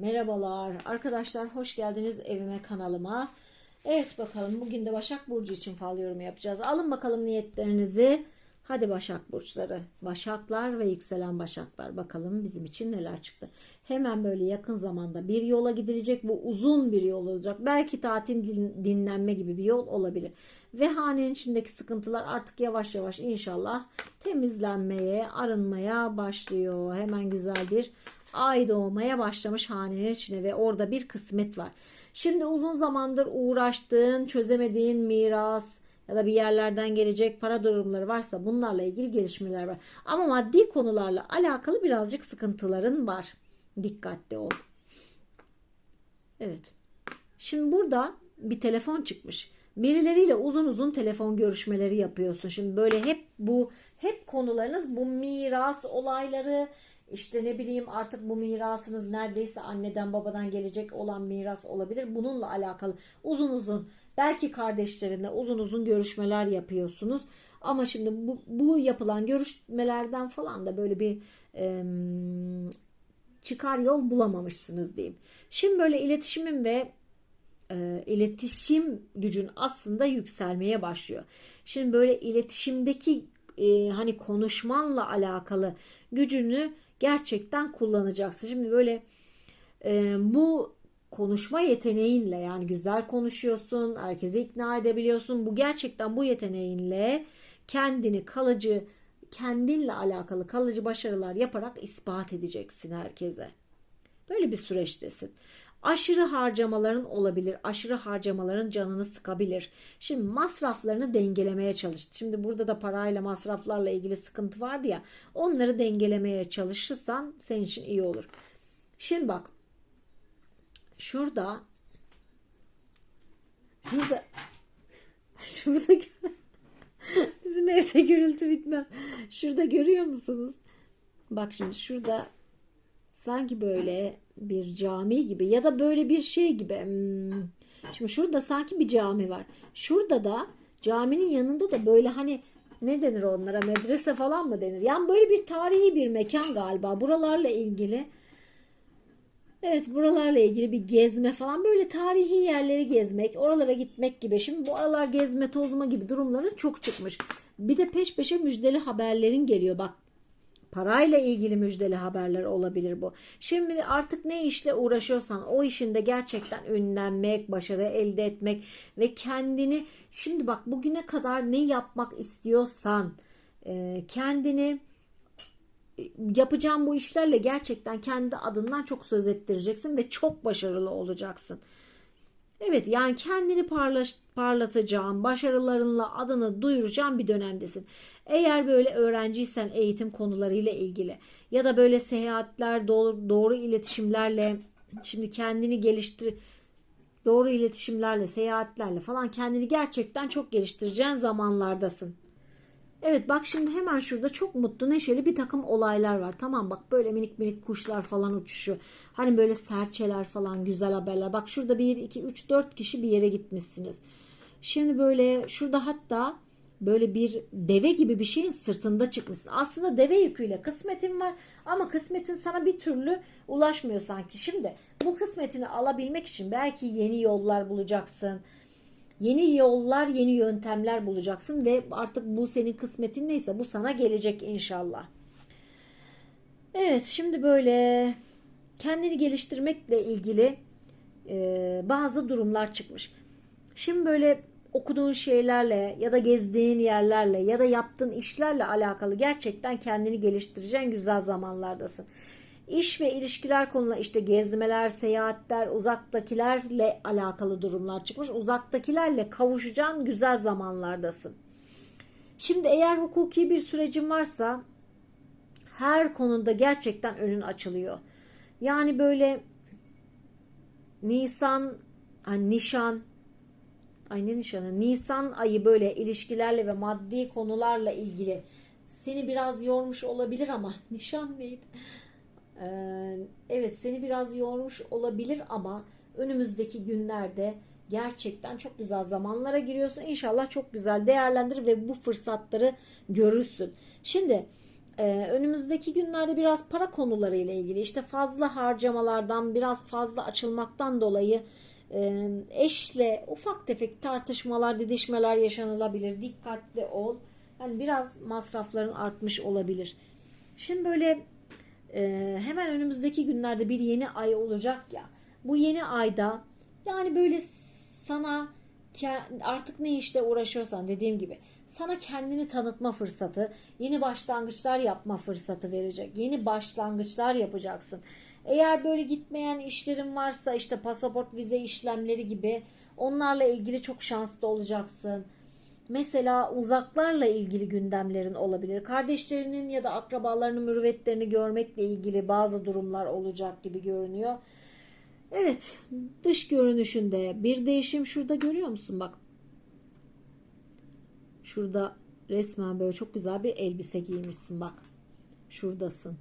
Merhabalar arkadaşlar hoş geldiniz evime kanalıma. Evet bakalım bugün de Başak Burcu için fal yorumu yapacağız. Alın bakalım niyetlerinizi. Hadi Başak Burçları, Başaklar ve yükselen Başaklar bakalım bizim için neler çıktı. Hemen böyle yakın zamanda bir yola gidilecek bu uzun bir yol olacak. Belki tatil din- dinlenme gibi bir yol olabilir. Ve hanenin içindeki sıkıntılar artık yavaş yavaş inşallah temizlenmeye, arınmaya başlıyor. Hemen güzel bir ay doğmaya başlamış hanenin içine ve orada bir kısmet var. Şimdi uzun zamandır uğraştığın, çözemediğin miras ya da bir yerlerden gelecek para durumları varsa bunlarla ilgili gelişmeler var. Ama maddi konularla alakalı birazcık sıkıntıların var. Dikkatli ol. Evet. Şimdi burada bir telefon çıkmış. Birileriyle uzun uzun telefon görüşmeleri yapıyorsun. Şimdi böyle hep bu hep konularınız bu miras olayları işte ne bileyim artık bu mirasınız neredeyse anneden babadan gelecek olan miras olabilir. Bununla alakalı uzun uzun belki kardeşlerinle uzun uzun görüşmeler yapıyorsunuz. Ama şimdi bu, bu yapılan görüşmelerden falan da böyle bir em, çıkar yol bulamamışsınız diyeyim. Şimdi böyle iletişimin ve e, iletişim gücün aslında yükselmeye başlıyor. Şimdi böyle iletişimdeki e, hani konuşmanla alakalı gücünü gerçekten kullanacaksın. Şimdi böyle e, bu konuşma yeteneğinle yani güzel konuşuyorsun, herkesi ikna edebiliyorsun. Bu gerçekten bu yeteneğinle kendini kalıcı kendinle alakalı kalıcı başarılar yaparak ispat edeceksin herkese. Böyle bir süreçtesin. Aşırı harcamaların olabilir. Aşırı harcamaların canını sıkabilir. Şimdi masraflarını dengelemeye çalış. Şimdi burada da parayla masraflarla ilgili sıkıntı vardı ya. Onları dengelemeye çalışırsan senin için iyi olur. Şimdi bak. Şurada şurada şurada bizim evde gürültü bitmez. Şurada görüyor musunuz? Bak şimdi şurada sanki böyle bir cami gibi ya da böyle bir şey gibi. Hmm. Şimdi şurada sanki bir cami var. Şurada da caminin yanında da böyle hani ne denir onlara medrese falan mı denir? Yani böyle bir tarihi bir mekan galiba. Buralarla ilgili Evet buralarla ilgili bir gezme falan böyle tarihi yerleri gezmek, oralara gitmek gibi. Şimdi bu aralar gezme tozma gibi durumların çok çıkmış. Bir de peş peşe müjdeli haberlerin geliyor. Bak parayla ilgili müjdeli haberler olabilir bu. Şimdi artık ne işle uğraşıyorsan o işinde gerçekten ünlenmek, başarı elde etmek ve kendini şimdi bak bugüne kadar ne yapmak istiyorsan e, kendini e, yapacağın bu işlerle gerçekten kendi adından çok söz ettireceksin ve çok başarılı olacaksın. Evet yani kendini parlaş, parlatacağın, başarılarınla adını duyuracağın bir dönemdesin. Eğer böyle öğrenciysen eğitim konularıyla ilgili ya da böyle seyahatler, doğru, doğru iletişimlerle şimdi kendini geliştir doğru iletişimlerle, seyahatlerle falan kendini gerçekten çok geliştireceğin zamanlardasın. Evet bak şimdi hemen şurada çok mutlu neşeli bir takım olaylar var. Tamam bak böyle minik minik kuşlar falan uçuşuyor. Hani böyle serçeler falan güzel haberler. Bak şurada 1, 2, 3, 4 kişi bir yere gitmişsiniz. Şimdi böyle şurada hatta böyle bir deve gibi bir şeyin sırtında çıkmışsın. Aslında deve yüküyle kısmetin var ama kısmetin sana bir türlü ulaşmıyor sanki. Şimdi bu kısmetini alabilmek için belki yeni yollar bulacaksın. Yeni yollar, yeni yöntemler bulacaksın ve artık bu senin kısmetin neyse bu sana gelecek inşallah. Evet, şimdi böyle kendini geliştirmekle ilgili e, bazı durumlar çıkmış. Şimdi böyle okuduğun şeylerle ya da gezdiğin yerlerle ya da yaptığın işlerle alakalı gerçekten kendini geliştireceğin güzel zamanlardasın. İş ve ilişkiler konusunda işte gezmeler, seyahatler, uzaktakilerle alakalı durumlar çıkmış. Uzaktakilerle kavuşacağın güzel zamanlardasın. Şimdi eğer hukuki bir sürecin varsa her konuda gerçekten önün açılıyor. Yani böyle Nisan, hani nişan, ay ne nişanı? Nisan ayı böyle ilişkilerle ve maddi konularla ilgili seni biraz yormuş olabilir ama nişan neydi? Ee, evet seni biraz yormuş olabilir ama önümüzdeki günlerde gerçekten çok güzel zamanlara giriyorsun. İnşallah çok güzel değerlendir ve bu fırsatları görürsün. Şimdi Ee, önümüzdeki günlerde biraz para konuları ile ilgili işte fazla harcamalardan biraz fazla açılmaktan dolayı e, eşle ufak tefek tartışmalar, didişmeler yaşanılabilir. Dikkatli ol. Yani biraz masrafların artmış olabilir. Şimdi böyle e, hemen önümüzdeki günlerde bir yeni ay olacak ya. Bu yeni ayda yani böyle sana artık ne işte uğraşıyorsan dediğim gibi sana kendini tanıtma fırsatı, yeni başlangıçlar yapma fırsatı verecek. Yeni başlangıçlar yapacaksın. Eğer böyle gitmeyen işlerin varsa işte pasaport, vize işlemleri gibi onlarla ilgili çok şanslı olacaksın. Mesela uzaklarla ilgili gündemlerin olabilir. Kardeşlerinin ya da akrabalarının mürüvvetlerini görmekle ilgili bazı durumlar olacak gibi görünüyor. Evet, dış görünüşünde bir değişim şurada görüyor musun? Bak. Şurada resmen böyle çok güzel bir elbise giymişsin bak. Şuradasın.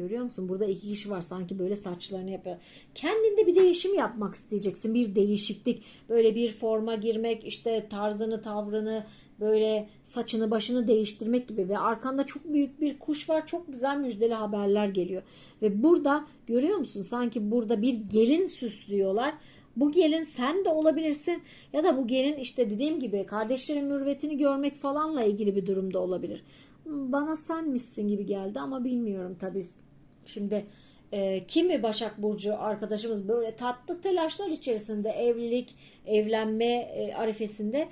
Görüyor musun? Burada iki kişi var sanki böyle saçlarını yapıyor. Kendinde bir değişim yapmak isteyeceksin. Bir değişiklik. Böyle bir forma girmek, işte tarzını, tavrını, böyle saçını, başını değiştirmek gibi. Ve arkanda çok büyük bir kuş var. Çok güzel müjdeli haberler geliyor. Ve burada görüyor musun? Sanki burada bir gelin süslüyorlar. Bu gelin sen de olabilirsin ya da bu gelin işte dediğim gibi kardeşlerin mürvetini görmek falanla ilgili bir durumda olabilir. Bana sen misin gibi geldi ama bilmiyorum tabii. Şimdi e, kimi Başak Burcu arkadaşımız böyle tatlı telaşlar içerisinde evlilik, evlenme e, arifesinde.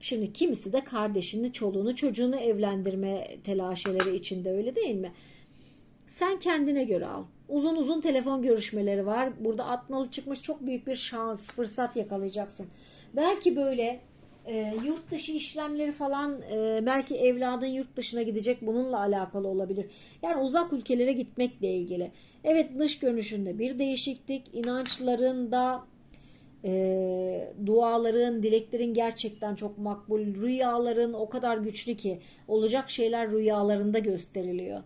Şimdi kimisi de kardeşini, çoluğunu, çocuğunu evlendirme telaşeleri içinde öyle değil mi? Sen kendine göre al. Uzun uzun telefon görüşmeleri var. Burada atnalı çıkmış çok büyük bir şans, fırsat yakalayacaksın. Belki böyle e, yurt dışı işlemleri falan e, belki evladın yurt dışına gidecek bununla alakalı olabilir. Yani uzak ülkelere gitmekle ilgili. Evet dış görünüşünde bir değişiklik, inançlarında e, duaların, dileklerin gerçekten çok makbul. Rüyaların o kadar güçlü ki olacak şeyler rüyalarında gösteriliyor.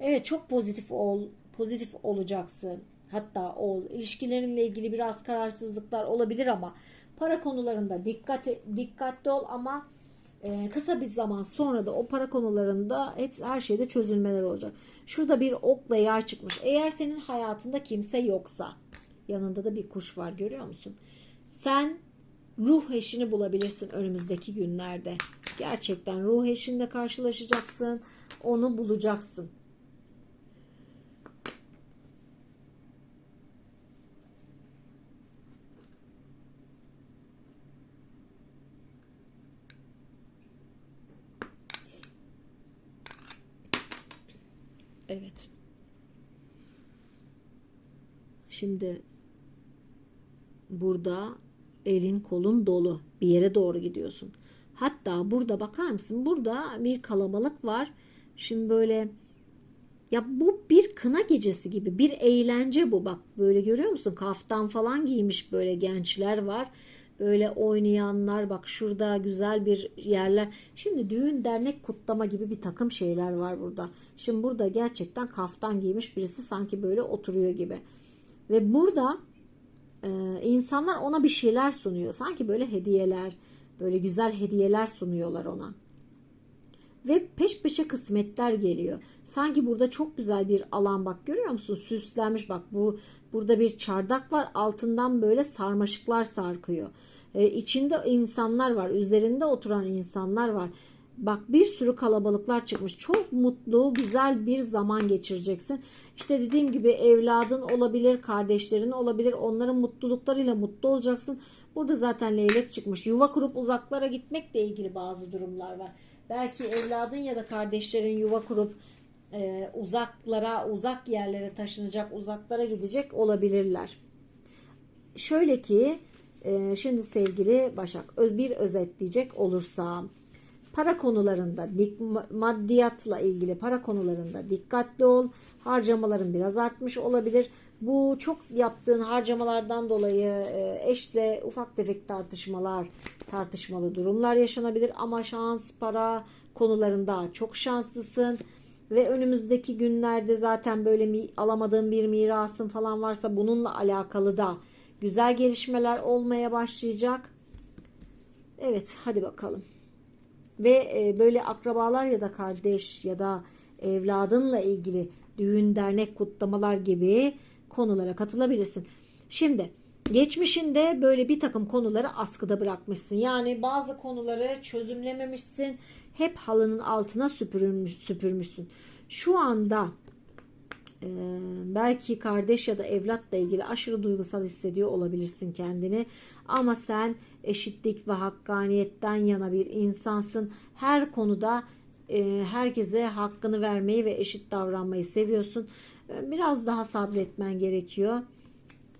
Evet çok pozitif ol, pozitif olacaksın. Hatta ol. İlişkilerinle ilgili biraz kararsızlıklar olabilir ama para konularında dikkat dikkatli ol ama e, kısa bir zaman sonra da o para konularında hepsi her şeyde çözülmeler olacak. Şurada bir okla yay çıkmış. Eğer senin hayatında kimse yoksa yanında da bir kuş var görüyor musun? Sen ruh eşini bulabilirsin önümüzdeki günlerde. Gerçekten ruh eşinle karşılaşacaksın. Onu bulacaksın. Evet. Şimdi burada elin kolun dolu bir yere doğru gidiyorsun. Hatta burada bakar mısın? Burada bir kalabalık var. Şimdi böyle ya bu bir kına gecesi gibi bir eğlence bu bak böyle görüyor musun? Kaftan falan giymiş böyle gençler var. Böyle oynayanlar bak şurada güzel bir yerler. Şimdi düğün dernek kutlama gibi bir takım şeyler var burada. Şimdi burada gerçekten kaftan giymiş birisi sanki böyle oturuyor gibi. Ve burada e, insanlar ona bir şeyler sunuyor. Sanki böyle hediyeler, böyle güzel hediyeler sunuyorlar ona. Ve peş peşe kısmetler geliyor. Sanki burada çok güzel bir alan bak görüyor musun? Süslenmiş bak bu burada bir çardak var. Altından böyle sarmaşıklar sarkıyor. Ee, içinde insanlar var. Üzerinde oturan insanlar var. Bak bir sürü kalabalıklar çıkmış. Çok mutlu, güzel bir zaman geçireceksin. İşte dediğim gibi evladın olabilir, kardeşlerin olabilir. Onların mutluluklarıyla mutlu olacaksın. Burada zaten leylek çıkmış. Yuva kurup uzaklara gitmekle ilgili bazı durumlar var. Belki evladın ya da kardeşlerin yuva kurup e, uzaklara, uzak yerlere taşınacak, uzaklara gidecek olabilirler. Şöyle ki e, şimdi sevgili Başak bir özetleyecek olursam para konularında maddiyatla ilgili para konularında dikkatli ol. Harcamaların biraz artmış olabilir. Bu çok yaptığın harcamalardan dolayı e, eşle ufak tefek tartışmalar, tartışmalı durumlar yaşanabilir ama şans, para konularında çok şanslısın ve önümüzdeki günlerde zaten böyle alamadığın bir mirasın falan varsa bununla alakalı da güzel gelişmeler olmaya başlayacak. Evet, hadi bakalım. Ve e, böyle akrabalar ya da kardeş ya da evladınla ilgili düğün, dernek, kutlamalar gibi konulara katılabilirsin. Şimdi geçmişinde böyle bir takım konuları askıda bırakmışsın. Yani bazı konuları çözümlememişsin. Hep halının altına süpürülmüş, süpürmüşsün. Şu anda ee, belki kardeş ya da evlatla ilgili aşırı duygusal hissediyor olabilirsin kendini. Ama sen eşitlik ve hakkaniyetten yana bir insansın. Her konuda e, herkese hakkını vermeyi ve eşit davranmayı seviyorsun. Biraz daha sabretmen gerekiyor.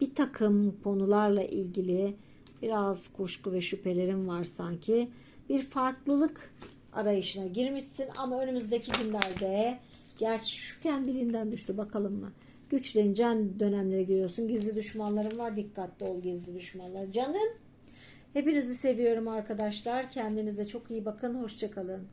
Bir takım konularla ilgili biraz kuşku ve şüphelerin var sanki. Bir farklılık arayışına girmişsin ama önümüzdeki günlerde gerçi şu kendiliğinden düştü bakalım mı? Güçleneceğin dönemlere giriyorsun. Gizli düşmanların var. Dikkatli ol gizli düşmanlar. Canım. Hepinizi seviyorum arkadaşlar. Kendinize çok iyi bakın. Hoşçakalın.